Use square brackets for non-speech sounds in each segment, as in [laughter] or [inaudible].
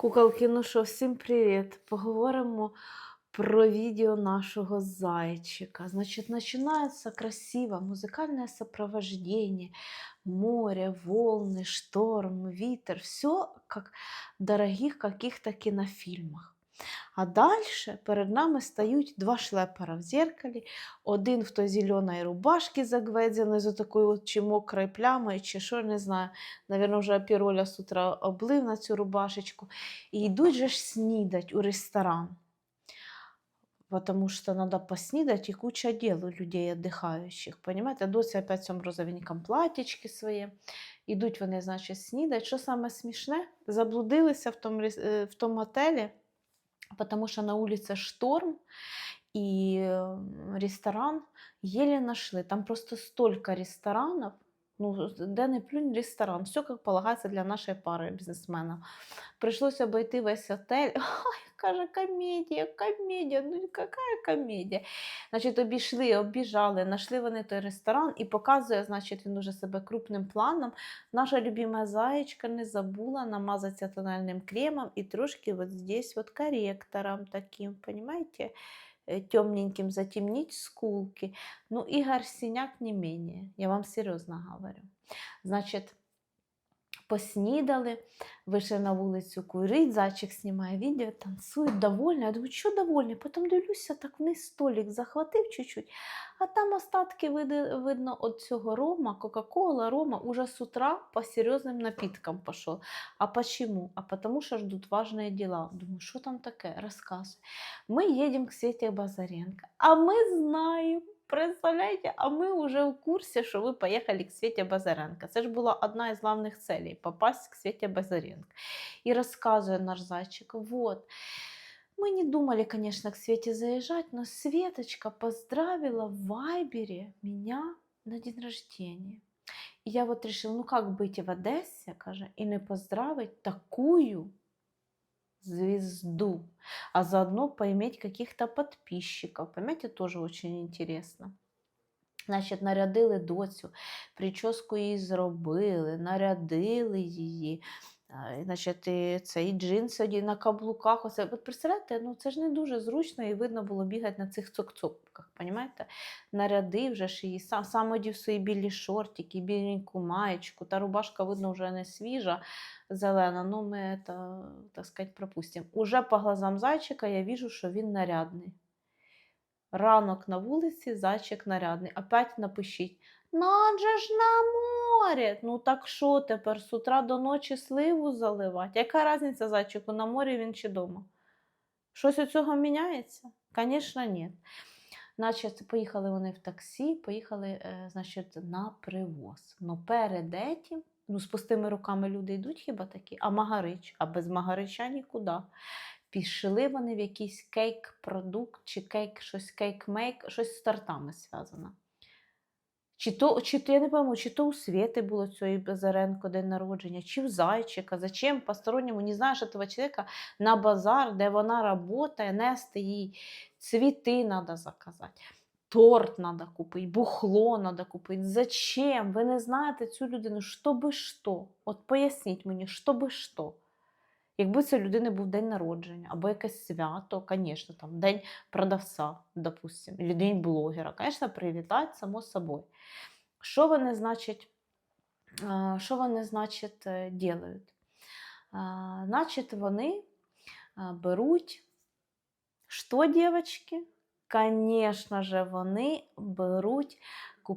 Куколки, ну що, всім привіт! Поговоримо про відео нашого зайчика. Значит, начинается красиво музикальне сопровождение, море, волны, шторм, вітер. Все як в дорогих каких-то кинофільмах. А дальше перед нами стають два шлепера в зеркалі. Один в той зеленій рубашці загведзяний з такою чи мокрою плямою, чи що, не знаю. Навірно, вже піроля з утра облив на цю рубашечку. І йдуть же ж снідать у ресторан. Потому что надо поснідать и куча дел у людей отдыхающих. Понимаете, доця опять в цьому розовенькому платічки своє. Ідуть вони, значить, снідать. Що саме смішне? Заблудилися в тому, е, в тому отелі, потому что на улице шторм, и э, ресторан еле нашли. Там просто столько ресторанов, ну, де не плюнь ресторан, все як полагається для нашої пари бізнесмена. Прийшлося обійти весь отель. [laughs] Ой, каже, комедія, комедія, ну яка комедія. Значить, обійшли, обіжали, знайшли вони той ресторан і показує, значить, він уже себе крупним планом. Наша любима заєчка не забула намазатися тональним кремом і трошки вот здесь вот корректором таким, понимаете, темненьким затемнить скулки. Ну, Игорь Синяк не менее, я вам серьезно говорю. Значить, поснідали, вийшли на вулицю курить, зайчик знімає відео, танцює, довольна. Я думаю, що довольний? Потім дивлюся, так вниз столик захватив чуть-чуть, а там остатки види, видно от цього рома, Кока-Кола, рома уже с утра по серьезным напиткам пошел. А почему? А потому что ждут важные дела. Думаю, что там такое? Рассказывай. Мы едем к Свете Базаренко. А мы знаем, Представляете, а мы уже в курсе, что вы поехали к Свете Базаренко. Це ж була одна із главних целей – попасть к Свете Базаренко. И рассказывает наш зайчик, вот, мы не думали, конечно, к Свете заезжать, но Светочка поздравила в Вайбере меня на день рождения. И я вот решила, ну как быть в Одессе, каже, и не поздравить такую звезду, а заодно поиметь каких-то подписчиков. Понимаете, тоже очень интересно. Значить, нарядили доцю, прическу їй зробили, нарядили її. А, Значить, це джинси оді на каблуках. Оце. От представляєте, ну це ж не дуже зручно і видно було бігати на цих цок-цоках, понімаєте? Нарядив вже ж її, сам, сам одів свої білі шортики, біленьку маєчку, та рубашка, видно, вже не свіжа, зелена, ну ми это, так сказать, пропустимо. Уже по глазам зайчика я вижу, що він нарядний. Ранок на вулиці, зайчик нарядний. Опять напишіть. Надже ж на море. Ну так що тепер з утра до ночі сливу заливати? Яка різниця зайчику, на морі він чи вдома? Щось у цього міняється? Звісно, ні. Значить, поїхали вони в таксі, поїхали е, значить, на привоз. Ну, перед етім, ну, з пустими руками люди йдуть хіба такі, а магарич, а без магарича нікуди. Пішли вони в якийсь кейк-продукт, чи кейк, щось кейк-мейк, щось з тортами зв'язано. Чи то, чи то, я не пойму, чи то у Свєти було цієї Базаренко день народження, чи у Зайчика. Зачем посторонньому, не знаєш этого человека, на базар, де вона працює, нести їй цвіти треба заказати. Торт треба купити, бухло треба купити. Зачем? Ви не знаєте цю людину, що би що? От поясніть мені, що би що. Якби це людини був день народження або якесь свято, звісно, там день продавця, допустим, або день блогера, звісно, привітати само собою. Що вони, значить, що вони, значить, е, ділають? Е, Значить, вони беруть, що, дівчатки? Звісно же, вони беруть,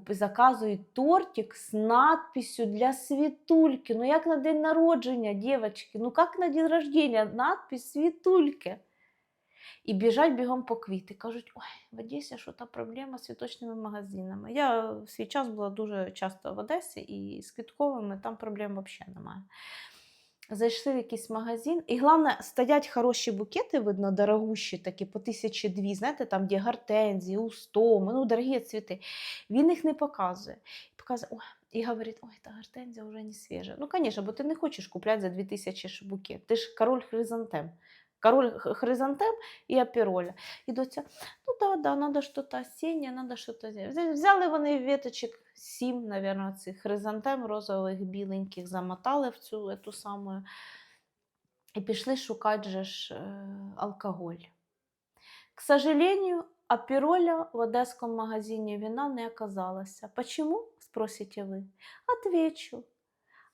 заказують тортик з надписью для світульки. Ну як на день народження, дівчатки? Ну як на день рождения? Надпись світульки. І біжать бігом по квіти. Кажуть, ой, в Одесі що то проблема з цвіточними магазинами. Я в свій час була дуже часто в Одесі і з квітковими там проблем взагалі немає. Зайшли в якийсь магазин, і головне, стоять хороші букети, видно, дорогущі, такі по тисячі дві, знаєте, там, де гортензії, устоми, ну, дорогі цвіти. Він їх не показує. Показує, і говорить, ой, та гортензія вже не свіжа. Ну, звісно, бо ти не хочеш купляти за 2000 ж букет. Ти ж король хризантем. Король хризантем і апероля. І доця, ну да, да, надо что-то осіннє, надо что-то. Взяли вони веточок сім, наверное, цих хризантем розових, біленьких, замотали в цю эту саму І пішли шукати же ж е, алкоголь. К сожалению, апероля в одесском магазине вина не оказалося. Почему, спросите вы? Отвечу.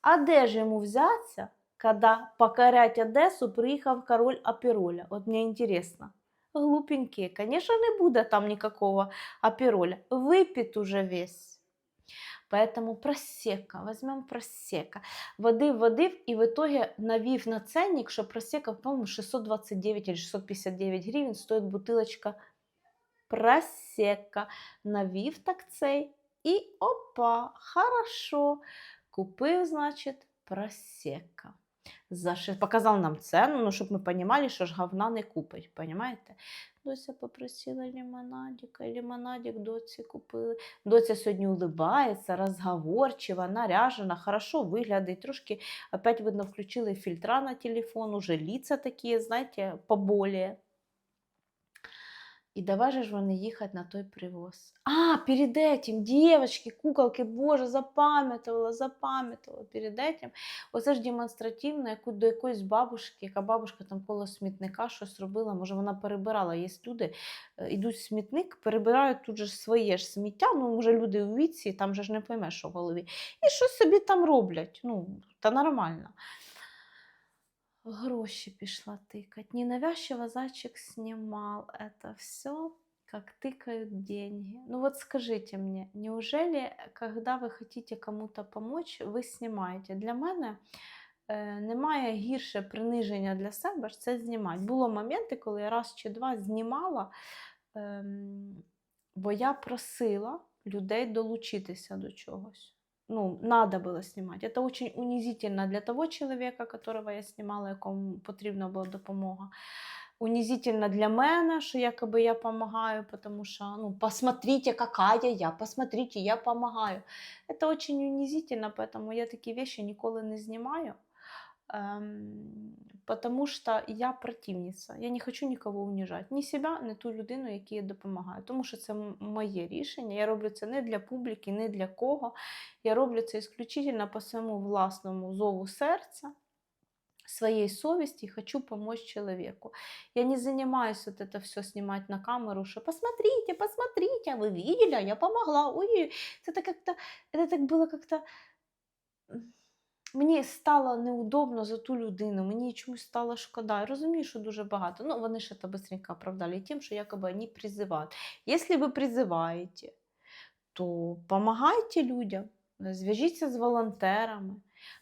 А де ж йому взяться, когда покорять Одесу приїхав король апероля? От мені интересно. Глупенькие, конечно, не буде там никакого апероля. Выпит уже весь. Поэтому просека, возьмем просека. Водив, водив і в итоге навів на ценник, що просека, по-моему, 629 или 659 гривень стоїть бутилочка просека. Навів так цей і опа, хорошо. Купив, значить, просека. За ши- Показав нам цену, ну, щоб ми розуміли, що ж говна не купить, понимаете? Дося попросила лимонадика, лимонадик доці купили. Доця сьогодні улибається, розговорчива, наряжена, хорошо виглядить. Трошки, опять, видно, включили фільтра на телефон, уже ліця такі, знаєте, поболее. І давай же ж вони їхати на той привоз. А, перед этим, девочки, куколки, боже, запам'ятала, запам'ятала перед этим. Оце ж демонстративно, яку до якоїсь бабушки, яка бабушка там коло смітника щось робила, може вона перебирала. Є люди, е, йдуть в смітник, перебирають тут же своє ж сміття, ну, може люди у віці, там же ж не поймеш, в голові. І щось собі там роблять. Ну, та нормально. Гроші пішла тикать. Ненавязчиво зайчик снимал это все, как тыкают деньги. Ну вот скажите мне, неужели, когда ви хотите кому-то помочь, ви знімаєте? Для мене е, немає гірше приниження для себе, ж це знімати. Було моменти, коли я раз чи два знімала, ем, бо я просила людей долучитися до чогось Ну, надо было снимать. Это очень унизительно для того человека, которого я снимала, якому потрібна була допомога. Унизительно для мене, що якоби я допомагаю, потому що, ну, посмотрите, какая я, посмотрите, я помогаю. Это очень унизительно, поэтому я такі вещи ніколи не знімаю. Ем, потому що я противниця. Я не хочу нікого унижати. Ні себе, ні ту людину, якій я допомагаю. Тому що це м- моє рішення. Я роблю це не для публіки, не для кого. Я роблю це исключительно по своєму власному зову серця, своей совести и хочу помочь человеку. Я не занимаюсь вот это все снимать на камеру, что посмотрите, посмотрите, а вы видели, а я помогла. Ой, это как-то, это так было как-то м, Мені стало неудобно за ту людину, мені чомусь стало шкода. Я розумію, що дуже багато. Ну, вони ще та быстренько оправдали тим, що якоби вони призивають. Якщо ви призиваєте, то допомагайте людям, зв'яжіться з волонтерами,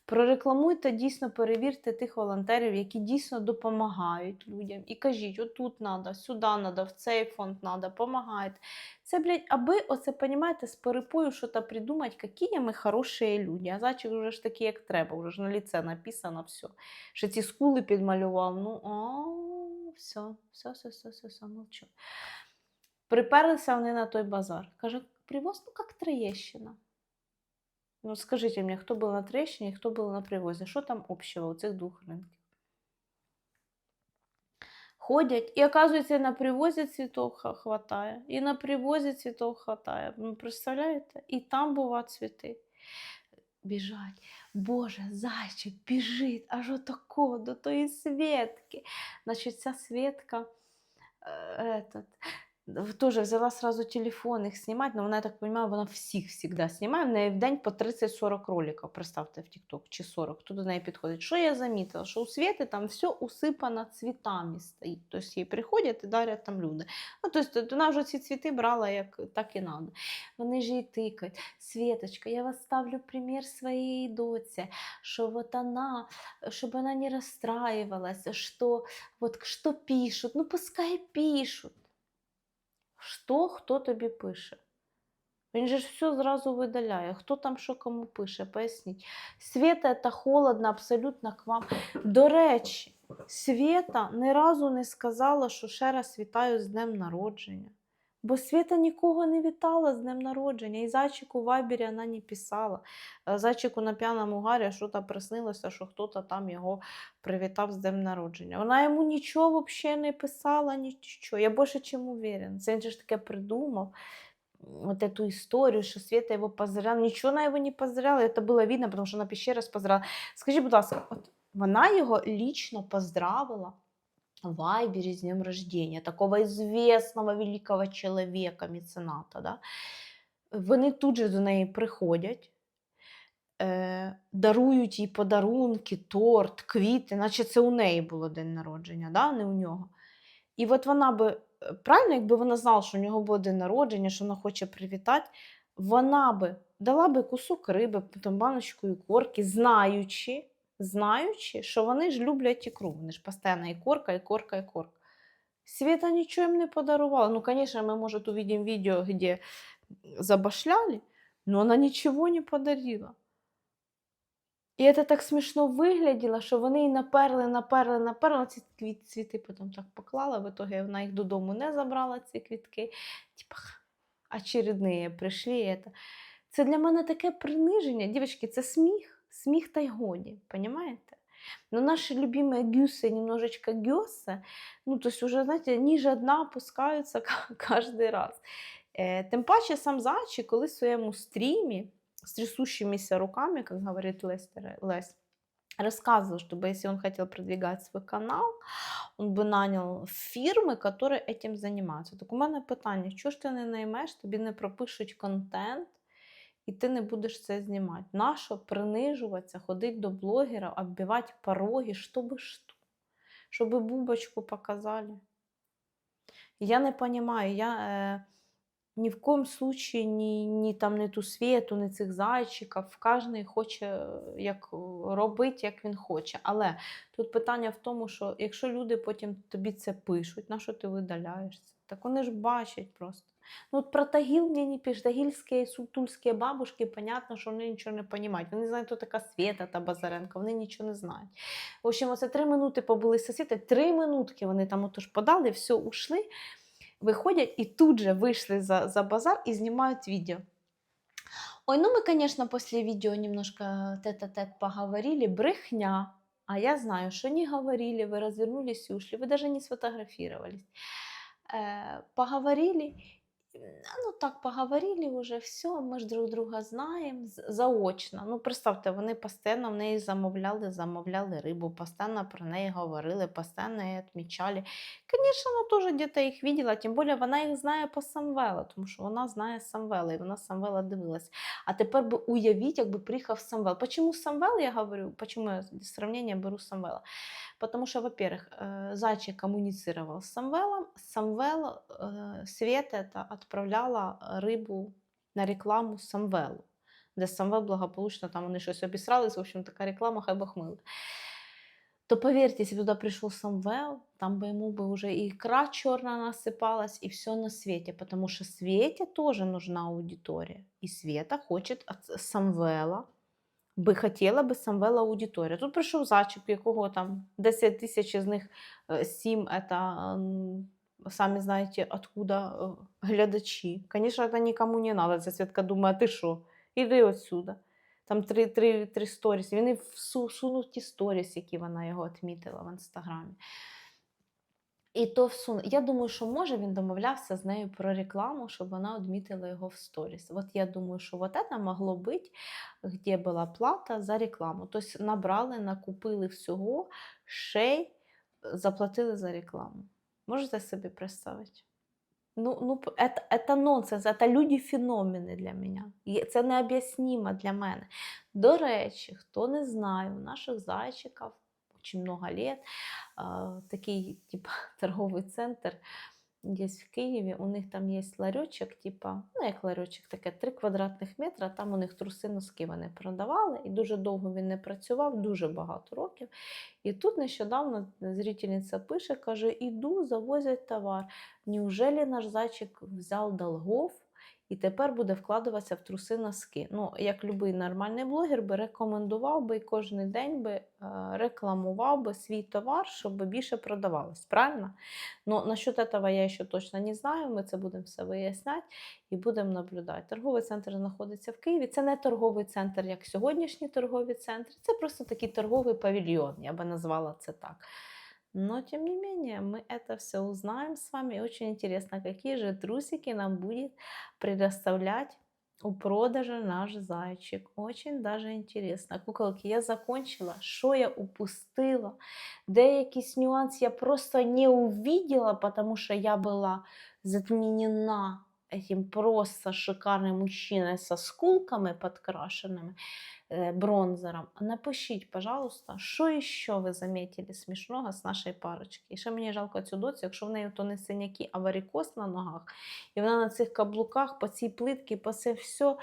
прорекламуйте, дійсно перевірте тих волонтерів, які дійсно допомагають людям. І кажіть, отут треба, сюди треба, в цей фонд треба, допомагайте. Це, блядь, аби оце, понімаєте, з перепою щось придумати, які ми хороші люди. А зайчик вже ж такі, як треба, вже ж на ліце написано все. Що ці скули підмалював. Ну, а, все, все, все, все, все, все, мовчу. Приперлися вони на той базар. Каже, привоз, ну як Троєщина. Ну, скажіть мені, хто був на Троєщині, хто був на привозі? Що там общего у цих двох ринків? Ходять, і оказується, на привозі цвітов ха- хватає, і на привозі цвітов хватає. Ну, представляєте? І там бува цвіти. Біжать. Боже, зайчик біжить аж отако до тої Светки. Значить, ця Светка е, этот, тоже взяла сразу телефон их снимать, но вона, я так понимаю, вона всіх всегда знімає. В неї в день по 30-40 роликів, представте, в TikTok, чи 40, хто до неї підходить. Що я замітила? Що у Світи там все усипано цвітами стоїть. Тобто їй приходять і дарять там люди. Ну, тобто вона вже ці цвіти брала, як так і надо. Вони ж їй тикають. Светочка, я вас ставлю пример своей доці, що вот она, щоб вона не расстраивалась, що вот что пишут, ну пускай пишут. Що хто тобі пише? Він же ж все зразу видаляє. Хто там що кому пише, поясніть. Света, це холодно абсолютно к вам. До речі, Света ні разу не сказала, що ще раз вітаю з днем народження. Бо Света нікого не вітала з днем народження. І зайчику в Вайбері вона не писала. Е, Зайчику на п'яному гарі що то приснилося, що хтось там його привітав з днем народження. Вона йому нічого взагалі не писала, нічого. Я більше чим уверена. Це він же ж таке придумав. Вот эту историю, что Света его поздравляла. Ничего она его не поздравляла. Это было видно, потому что она еще раз поздравляла. Скажи, будь ласка, от Вона його лічно поздравила в Вайбері з днем рождения, такого известного великого чоловіка, мецената. Да? Вони тут же до неї приходять, е, дарують їй подарунки, торт, квіти, наче це у неї було день народження, да? не у нього. І от вона би, е, правильно, якби вона знала, що у нього буде день народження, що вона хоче привітати, вона би дала би кусок риби, потім баночку ікорки, знаючи, знаючи, що вони ж люблять ікру. Вони ж постійно ікорка, ікорка, ікорка. Света нічого їм не подарувала. Ну, конечно, мы, может, увидим видео, где забашляли, но она ничего не подарила. І це так смішно вигляділо, що вони її наперли, наперли, наперли. Ці цвіти потім так поклала. В итоге вона їх додому не забрала, ці квітки. Типа, очередні прийшли. Це для мене таке приниження. Дівчатки, це сміх, сміх та й годі, понимаете? Но наши любимые гюсы, немножечко гюсы, ну, то есть уже, знаете, ниже дна опускаються [laughs] кожен раз. Е, тим паче сам зайчик, коли в своєму стрімі с трясущимися руками, как говорит Лестер, Лес, рассказывал, чтобы если он хотел продвигать свой канал, он бы нанял фірми, которые этим занимаются. Так у мене питання, чого ж ти не наймеш, тобі не пропишуть контент, і ти не будеш це знімати. Нащо принижуватися, ходити до блогера, оббивати пороги, щоб що? Щоб бубочку показали. Я не розумію, я... Е, ні в коєму случае ні, ні там не ту світу, ні цих зайчиків. Кожен хоче як робити, як він хоче. Але тут питання в тому, що якщо люди потім тобі це пишуть, на що ти видаляєшся? Так вони ж бачать просто. Ну, от про Тагіл мені не пишуть. Тагільські сутульські бабушки, понятно, що вони нічого не розуміють. Вони знають, хто така Свята та Базаренко, вони нічого не знають. В общем, оце три минути побули сусіди, три минутки вони там отож подали, все, ушли выходят и тут же вышли за, за базар и снимают видео. Ой, ну мы, конечно, после видео немножко тет-а-тет поговорили, брехня. А я знаю, что не говорили, вы развернулись и ушли, вы даже не сфотографировались. Э, поговорили, ну так поговорили вже, все, ми ж друг друга знаємо заочно. Ну, представте, вони постійно в неї замовляли, замовляли рибу, постійно про неї говорили, постійно її відмічали. Звісно, вона теж десь їх бачила, тим більше вона їх знає по Самвела, тому що вона знає Самвела, і вона Самвела дивилась. А тепер би уявіть, якби приїхав Самвел. Почему Самвел, я говорю, почему я сравнение беру Самвела? Потому что, во-первых, э, Зайчик коммуницировал с Самвелом, Самвел, э, Света это отправляла рибу на рекламу Самвелу, де Самвел благополучно там вони щось обісрались, в общем, така реклама, хай бахмила. То поверьте, если туда пришел Самвел, там бы ему бы уже и икра черная насыпалась, и все на свете, потому что Свете тоже нужна аудитория. И Света хочет от Самвела би хотіла би Самвела аудиторія. Тут прийшов зачіп, якого там 10 тисяч з них 7 это самі знаєте, откуда э, глядачі. Звісно, це нікому не треба. Ця Святка думає, ти що? Іди отсюда. Там три три, три сторіс. Він всунув ті сторіс, які вона його відмітила в інстаграмі. І то всуне. Я думаю, що може він домовлявся з нею про рекламу, щоб вона відмітила його в сторіс. От я думаю, що вот це могло бути, де була плата за рекламу. Тобто набрали, накупили всього, ще й заплатили за рекламу. Можете собі представити? Ну, ну, это, это нонсенс, це люди феномени для мене. Це необ'яснимо для мене. До речі, хто не знає, у наших зайчиків очень много лет. Такий типа [laughs] торговий центр є в Києві. У них там є ларьочок, типа, ну як ларьочок, таке 3 квадратних метра. Там у них труси носки вони продавали, і дуже довго він не працював, дуже багато років. І тут нещодавно зрительниця пише, каже: Іду, завозять товар. Неужели наш зайчик взяв долгов? І тепер буде вкладуватися в труси носки. Ну, як будь-який нормальний блогер би рекомендував би і кожен день би е, рекламував би свій товар, щоб більше продавалось. Правильно? Ну, насчет этого я ще точно не знаю. Ми це будемо все виясняти і будемо наблюдати. Торговий центр знаходиться в Києві. Це не торговий центр, як сьогоднішній торговий центр. Це просто такий торговий павільйон, я би назвала це так. Но, тем не менее, мы это все узнаем с вами. И очень интересно, какие же трусики нам будет предоставлять У продаже наш зайчик. Очень даже интересно. Куколки, я закончила. Що я упустила? Деякийсь нюанс я просто не увидела, потому что я была затменена этим просто шикарным мужчиной со скулками подкрашенными, э, бронзером. Напишіть, пожалуйста, що ще ви заметили смішного з нашої парочки. І ще мені жалко цю доцю, якщо в неї то не синяки, а варикоз на ногах, і вона на цих каблуках, по цій плитці, по це все.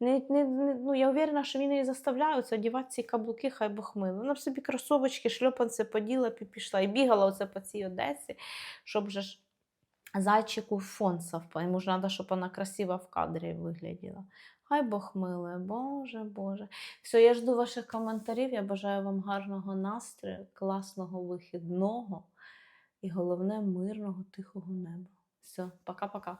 Не, не, не, ну, я уверена, що він її заставляє оце одягати ці каблуки, хай Бог мило. Вона б собі кросовочки, шльопанці поділа б і пішла. І бігала оце по цій Одесі, щоб же ж зайчику фон совпав. Йому ж треба, щоб вона красиво в кадрі вигляділа. Хай Бог милує, Боже, Боже. Все, я жду ваших коментарів. Я бажаю вам гарного настрою, класного вихідного і головне мирного, тихого неба. Все, пока-пока.